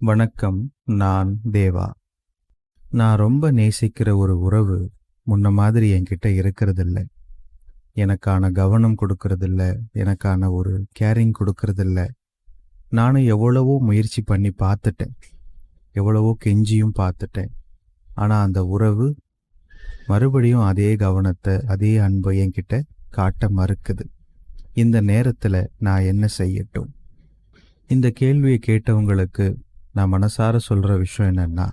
வணக்கம் நான் தேவா. நான் ரொம்ப நேசிக்கிற ஒரு உறவு முன்ன மாதிரி என்கிட்ட இருக்கிறதில்ல. எனக்கான கவனம் கொடுக்கறதில்ல எனக்கான ஒரு கேரிங் கொடுக்கறதில்ல. நானும் எவ்வளவோ முயற்சி பண்ணி பார்த்துட்டேன். எவ்வளவோ கெஞ்சியும் பார்த்துட்டேன். ஆனால் அந்த உறவு மறுபடியும் அதே கவனத்தை அதே அன்பை என்கிட்ட காட்ட மறுக்குது. இந்த நேரத்தில் நான் என்ன செய்யட்டும்? இந்த கேள்வியை கேட்டவங்களுக்கு நான் மனசார சொல்கிற விஷயம் என்னென்னா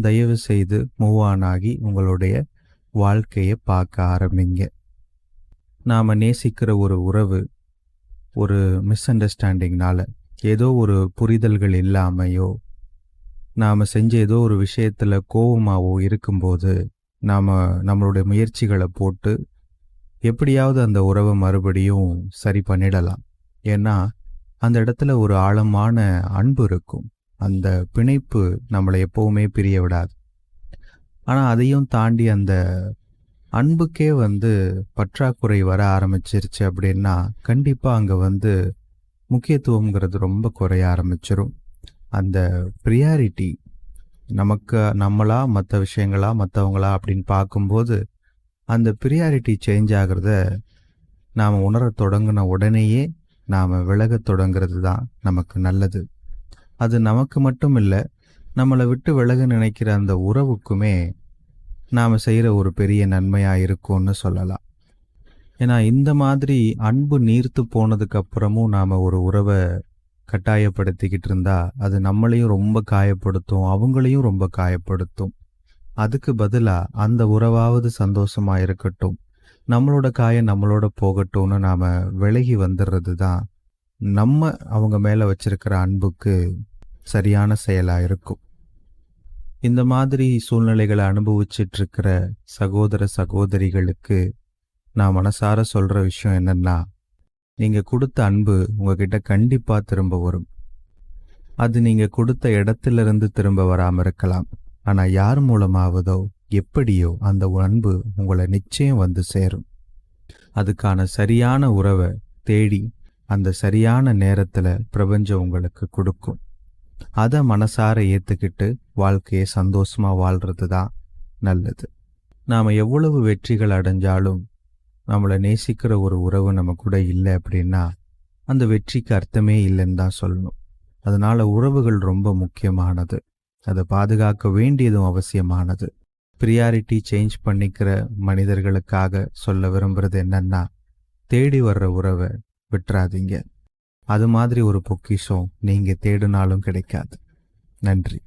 தயவு செய்து மூவ் ஆன் ஆகி உங்களுடைய வாழ்க்கையை பார்க்க ஆரம்பிங்க. நாம் நேசிக்கிற ஒரு உறவு ஒரு மிஸ் அண்டர்ஸ்டாண்டிங்னால ஏதோ ஒரு புரிதல்கள் இல்லாமையோ நாம் செஞ்ச ஏதோ ஒரு விஷயத்தில் கோபமாகவோ இருக்கும்போது நாம் நம்மளுடைய முயற்சிகளை போட்டு எப்படியாவது அந்த உறவை மறுபடியும் சரி பண்ணிடலாம். ஏன்னா அந்த இடத்துல ஒரு ஆழமான அன்பு இருக்கும். அந்த பிணைப்பு நம்மளை எப்பவுமே பிரிய விடாது. ஆனால் அதையும் தாண்டி அந்த அன்புக்கே வந்து பற்றாக்குறை வர ஆரம்பிச்சிருச்சு அப்படின்னா கண்டிப்பாக அங்கே வந்து முக்கியத்துவங்கிறது ரொம்ப குறைய ஆரம்பிச்சிரும். அந்த ப்ரியாரிட்டி நமக்கு நம்மளா மற்ற விஷயங்களா மற்றவங்களா அப்படின்னு பார்க்கும்போது அந்த ப்ரியாரிட்டி சேஞ்ச் ஆகிறத நாம் உணரத் தொடங்கின உடனேயே நாம் விலகத் தொடங்கிறது தான் நமக்கு நல்லது. அது நமக்கு மட்டும் இல்லை நம்மளை விட்டு விலக நினைக்கிற அந்த உறவுக்குமே நாம் செய்கிற ஒரு பெரிய நன்மையாக இருக்கும்னு சொல்லலாம். ஏன்னா இந்த மாதிரி அன்பு நீர்த்து போனதுக்கு அப்புறமும் நாம் ஒரு உறவை கட்டாயப்படுத்திக்கிட்டு இருந்தா அது நம்மளையும் ரொம்ப காயப்படுத்தும் அவங்களையும் ரொம்ப காயப்படுத்தும். அதுக்கு பதிலாக அந்த உறவாவது சந்தோஷமாக இருக்கட்டும் நம்மளோட காயம் நம்மளோட போகட்டும்னு நாம் விலகி வந்துடுறது தான் நம்ம அவங்க மேலே வச்சிருக்கிற அன்புக்கு சரியான செயலாக இருக்கும் இந்த மாதிரி சூழ்நிலைகளை அனுபவிச்சிட்டு இருக்கிற சகோதர சகோதரிகளுக்கு நான் மனசார சொல்கிற விஷயம் என்னன்னா நீங்கள் கொடுத்த அன்பு உங்ககிட்ட கண்டிப்பாக திரும்ப வரும். அது நீங்கள் கொடுத்த இடத்துல இருந்து திரும்ப வராமல் இருக்கலாம். ஆனால் யார் மூலமாவதோ எப்படியோ அந்த அன்பு உங்களை நிச்சயம் வந்து சேரும். அதுக்கான சரியான உறவை தேடி அந்த சரியான நேரத்தில் பிரபஞ்சம் உங்களுக்கு கொடுக்கும். அதை மனசார ஏற்றுக்கிட்டு வாழ்க்கையை சந்தோஷமாக வாழ்கிறது தான் நல்லது. நாம் எவ்வளவு வெற்றிகள் அடைஞ்சாலும் நம்மளை நேசிக்கிற ஒரு உறவு நம்ம கூட இல்லை அப்படின்னா அந்த வெற்றிக்கு அர்த்தமே இல்லைன்னு தான் சொல்லணும். அதனால உறவுகள் ரொம்ப முக்கியமானது. அதை பாதுகாக்க வேண்டியதும் அவசியமானது. ப்ரியாரிட்டி சேஞ்ச் பண்ணிக்கிற மனிதர்களுக்காக சொல்ல விரும்புறது என்னன்னா தேடி வர்ற உறவை விட்டுறாதீங்க. அது மாதிரி ஒரு பொக்கிஷம் நீங்கள் தேடினாலும் கிடைக்காது. நன்றி.